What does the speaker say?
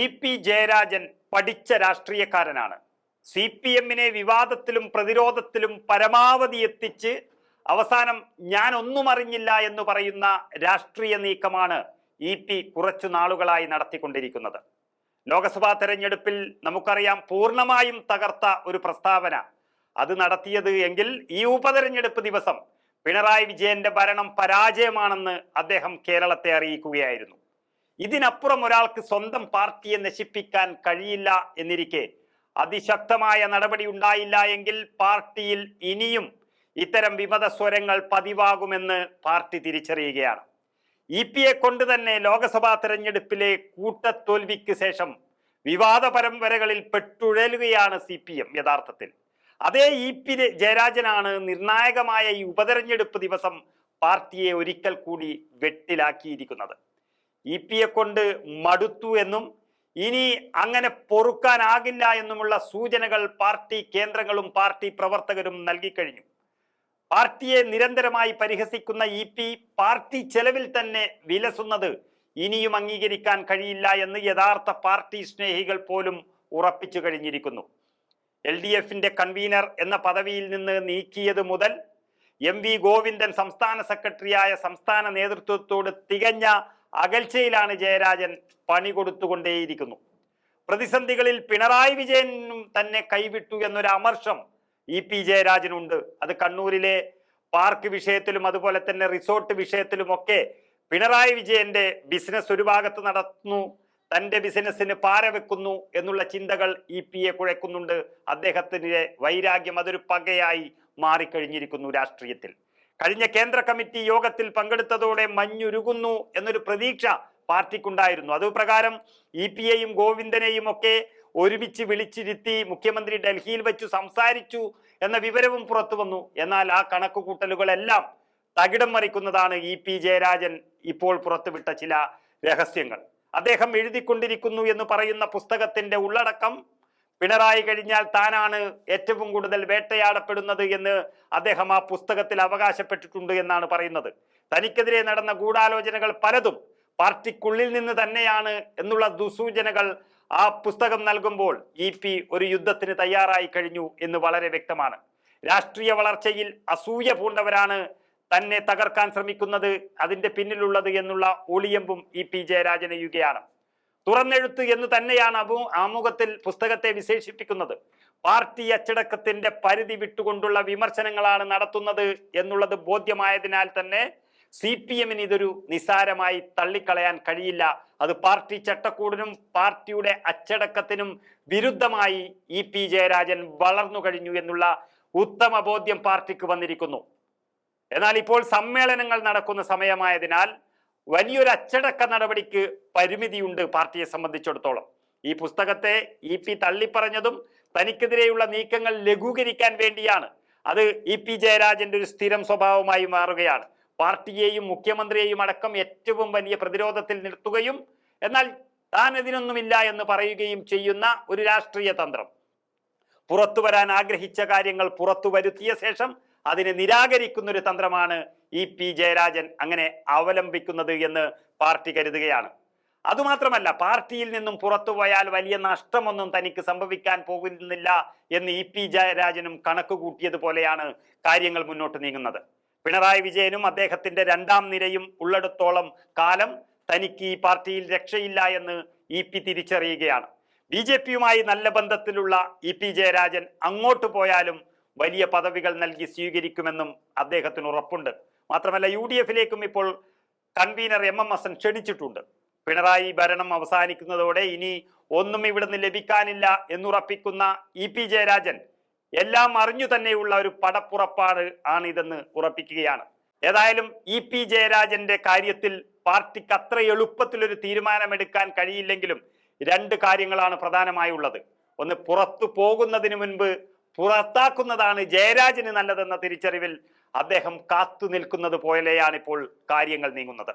E P Jayarajan പഠിച്ച രാഷ്ട്രീയക്കാരനാണ്. C P എമ്മിനെ വിവാദത്തിലും പ്രതിരോധത്തിലും പരമാവധി എത്തിച്ച് അവസാനം ഞാൻ ഒന്നും അറിഞ്ഞില്ല എന്ന് പറയുന്ന രാഷ്ട്രീയ നീക്കമാണ് ഇ പി കുറച്ചു നാളുകളായി നടത്തിക്കൊണ്ടിരിക്കുന്നത്. ലോക്സഭാ തെരഞ്ഞെടുപ്പിൽ നമുക്കറിയാം പൂർണമായും തകർത്ത ഒരു പ്രസ്താവന. അത് നടത്തിയത് എങ്കിൽ ഈ ഉപതെരഞ്ഞെടുപ്പ് ദിവസം പിണറായി വിജയന്റെ ഭരണം പരാജയമാണെന്ന് അദ്ദേഹം കേരളത്തെ അറിയിക്കുകയായിരുന്നു. ഇതിനപ്പുറം ഒരാൾക്ക് സ്വന്തം പാർട്ടിയെ നശിപ്പിക്കാൻ കഴിയില്ല എന്നിരിക്കെ അതിശക്തമായ നടപടി ഉണ്ടായില്ല എങ്കിൽ പാർട്ടിയിൽ ഇനിയും ഇത്തരം വിമത സ്വരങ്ങൾ പതിവാകുമെന്ന് പാർട്ടി തിരിച്ചറിയുകയാണ്. ഇ പി എ കൊണ്ട് തന്നെ ലോക്സഭാ തെരഞ്ഞെടുപ്പിലെ കൂട്ടത്തോൽവിക്ക് ശേഷം വിവാദ പരമ്പരകളിൽ പെട്ടുഴലുകയാണ് സി പി എം യഥാർത്ഥത്തിൽ. അതേ ഇ പി ജയരാജനാണ് നിർണായകമായ ഈ ഉപതെരഞ്ഞെടുപ്പ് ദിവസം പാർട്ടിയെ ഒരിക്കൽ കൂടി വെട്ടിലാക്കിയിരിക്കുന്നത്. ഇ പി എ കൊണ്ട് മടുത്തു എന്നും ഇനി അങ്ങനെ പൊറുക്കാനാകില്ല എന്നുമുള്ള സൂചനകൾ പാർട്ടി കേന്ദ്രങ്ങളും പാർട്ടി പ്രവർത്തകരും നൽകിക്കഴിഞ്ഞു പാർട്ടിയെ നിരന്തരമായി പരിഹസിക്കുന്ന ഇ പി പാർട്ടി ചെലവിൽ തന്നെ വിലസുന്നത് ഇനിയും അംഗീകരിക്കാൻ കഴിയില്ല എന്ന് യഥാർത്ഥ പാർട്ടി സ്നേഹികൾ പോലും ഉറപ്പിച്ചു കഴിഞ്ഞിരിക്കുന്നു. എൽ ഡി എഫിന്റെ കൺവീനർ എന്ന പദവിയിൽ നിന്ന് നീക്കിയത് മുതൽ എം വി ഗോവിന്ദൻ സംസ്ഥാന സെക്രട്ടറിയായ സംസ്ഥാന നേതൃത്വത്തോട് തികഞ്ഞ അകൽച്ചയിലാണ് ജയരാജൻ പണി കൊടുത്തുകൊണ്ടേയിരിക്കുന്നു. പ്രതിസന്ധികളിൽ പിണറായി വിജയനും തന്നെ കൈവിട്ടു എന്നൊരു അമർഷം ഇ പി ജയരാജനുണ്ട്. അത് കണ്ണൂരിലെ പാർക്ക് വിഷയത്തിലും അതുപോലെ തന്നെ റിസോർട്ട് വിഷയത്തിലുമൊക്കെ പിണറായി വിജയന്റെ ബിസിനസ് ഒരു ഭാഗത്ത് നടത്തുന്നു തന്റെ ബിസിനസ്സിന് പാര വെക്കുന്നു എന്നുള്ള ചിന്തകൾ ഇ പി എ കുഴക്കുന്നുണ്ട്. അദ്ദേഹത്തിന്റെ വൈരാഗ്യം അതൊരു പകയായി മാറിക്കഴിഞ്ഞിരിക്കുന്നു രാഷ്ട്രീയത്തിൽ. കഴിഞ്ഞ കേന്ദ്ര കമ്മിറ്റി യോഗത്തിൽ പങ്കെടുത്തതോടെ മഞ്ഞുരുകുന്നു എന്നൊരു പ്രതീക്ഷ പാർട്ടിക്കുണ്ടായിരുന്നു. അതുപ്രകാരം ഇ പി എയും ഗോവിന്ദനെയും ഒക്കെ ഒരുമിച്ച് വിളിച്ചിരുത്തി മുഖ്യമന്ത്രി ഡൽഹിയിൽ വെച്ച് സംസാരിച്ചു എന്ന വിവരവും പുറത്തു വന്നു. എന്നാൽ ആ കണക്കുകൂട്ടലുകളെല്ലാം തകിടം മറിക്കുന്നതാണ് ഇ പി ജയരാജൻ ഇപ്പോൾ പുറത്തുവിട്ട ചില രഹസ്യങ്ങൾ. അദ്ദേഹം എഴുതിക്കൊണ്ടിരിക്കുന്നു എന്ന് പറയുന്ന പുസ്തകത്തിന്റെ ഉള്ളടക്കം പിണറായി കഴിഞ്ഞാൽ താനാണ് ഏറ്റവും കൂടുതൽ വേട്ടയാടപ്പെടുന്നത് എന്ന് അദ്ദേഹം ആ പുസ്തകത്തിൽ അവകാശപ്പെട്ടിട്ടുണ്ട് എന്നാണ് പറയുന്നത്. തനിക്കെതിരെ നടന്ന ഗൂഢാലോചനകൾ പലതും പാർട്ടിക്കുള്ളിൽ നിന്ന് തന്നെയാണ് എന്നുള്ള ദുസൂചനകൾ ആ പുസ്തകം നൽകുമ്പോൾ ഇ പി ഒരു യുദ്ധത്തിന് തയ്യാറായി കഴിഞ്ഞു എന്ന് വളരെ വ്യക്തമാണ്. രാഷ്ട്രീയ വളർച്ചയിൽ അസൂയ പൂണ്ടവരാണ് തന്നെ തകർക്കാൻ ശ്രമിക്കുന്നത് അതിന്റെ പിന്നിലുള്ളത് എന്നുള്ള ഒളിയമ്പും ഇ പി ജയരാജനയുകയാണ് തുറന്നെഴുത്ത് എന്ന് തന്നെയാണ് അബു ആമുഖത്തിൽ പുസ്തകത്തെ വിശേഷിപ്പിക്കുന്നത്. പാർട്ടി അച്ചടക്കത്തിന്റെ പരിധി വിട്ടുകൊണ്ടുള്ള വിമർശനങ്ങളാണ് നടത്തുന്നത് എന്നുള്ളത് ബോധ്യമായതിനാൽ തന്നെ സി പി എമ്മിന് ഇതൊരു നിസാരമായി തള്ളിക്കളയാൻ കഴിയില്ല. അത് പാർട്ടി ചട്ടക്കൂടിനും പാർട്ടിയുടെ അച്ചടക്കത്തിനും വിരുദ്ധമായി ഇ പി ജയരാജൻ വളർന്നു കഴിഞ്ഞു എന്നുള്ള ഉത്തമ ബോധ്യം പാർട്ടിക്ക് വന്നിരിക്കുന്നു. എന്നാൽ ഇപ്പോൾ സമ്മേളനങ്ങൾ നടക്കുന്ന സമയമായതിനാൽ വലിയൊരു അച്ചടക്ക നടപടിക്ക് പരിമിതിയുണ്ട് പാർട്ടിയെ സംബന്ധിച്ചിടത്തോളം. ഈ പുസ്തകത്തെ ഇ പി തള്ളിപ്പറഞ്ഞതും തനിക്കെതിരെയുള്ള നീക്കങ്ങൾ ലഘൂകരിക്കാൻ വേണ്ടിയാണ്. അത് ഇ പി ജയരാജന്റെ ഒരു സ്ഥിരം സ്വഭാവമായി മാറുകയാണ്. പാർട്ടിയെയും മുഖ്യമന്ത്രിയെയും അടക്കം ഏറ്റവും വലിയ പ്രതിരോധത്തിൽ നിർത്തുകയും എന്നാൽ താൻ ഇതിനൊന്നുമില്ല എന്ന് പറയുകയും ചെയ്യുന്ന ഒരു രാഷ്ട്രീയ തന്ത്രം. പുറത്തു വരാൻ ആഗ്രഹിച്ച കാര്യങ്ങൾ പുറത്തു വരുത്തിയ ശേഷം അതിനെ നിരാകരിക്കുന്ന ഒരു തന്ത്രമാണ് ഇ പി ജയരാജൻ അങ്ങനെ അവലംബിക്കുന്നത് എന്ന് പാർട്ടി കരുതുകയാണ്. അതുമാത്രമല്ല പാർട്ടിയിൽ നിന്നും പുറത്തുപോയാൽ വലിയ നഷ്ടമൊന്നും തനിക്ക് സംഭവിക്കാൻ പോകുന്നില്ല എന്ന് ഇ പി ജയരാജനും കണക്ക് കൂട്ടിയതുപോലെയാണ് കാര്യങ്ങൾ മുന്നോട്ട് നീങ്ങുന്നത്. പിണറായി വിജയനും അദ്ദേഹത്തിന്റെ രണ്ടാം നിരയും ഉള്ളിടത്തോളം കാലം തനിക്ക് ഈ പാർട്ടിയിൽ രക്ഷയില്ല എന്ന് ഇ പി തിരിച്ചറിയുകയാണ്. ബി ജെ പിയുമായി നല്ല ബന്ധത്തിലുള്ള ഇ പി ജയരാജൻ അങ്ങോട്ട് പോയാലും വലിയ പദവികൾ നൽകി സ്വീകരിക്കുമെന്നും അദ്ദേഹത്തിന് ഉറപ്പുണ്ട്. മാത്രമല്ല യു ഡി എഫിലേക്കും ഇപ്പോൾ കൺവീനർ എം എം ഹസൻ ക്ഷണിച്ചിട്ടുണ്ട്. പിണറായി ഭരണം അവസാനിക്കുന്നതോടെ ഇനി ഒന്നും ഇവിടുന്ന് ലഭിക്കാനില്ല എന്നുറപ്പിക്കുന്ന ഇ പി ജയരാജൻ എല്ലാം അറിഞ്ഞു തന്നെയുള്ള ഒരു പടപ്പുറപ്പാട് ആണ് ഇതെന്ന് ഉറപ്പിക്കുകയാണ്. ഏതായാലും ഇ പി ജയരാജന്റെ കാര്യത്തിൽ പാർട്ടിക്ക് അത്ര എളുപ്പത്തിലൊരു തീരുമാനമെടുക്കാൻ കഴിയില്ലെങ്കിലും രണ്ട് കാര്യങ്ങളാണ് പ്രധാനമായുള്ളത്. ഒന്ന് പുറത്തു പോകുന്നതിന് മുൻപ് പുറത്താക്കുന്നതാണ് ജയരാജന് നല്ലതെന്ന തിരിച്ചറിവിൽ അദ്ദേഹം കാത്തു നിൽക്കുന്നത് പോലെയാണിപ്പോൾ കാര്യങ്ങൾ നീങ്ങുന്നത്.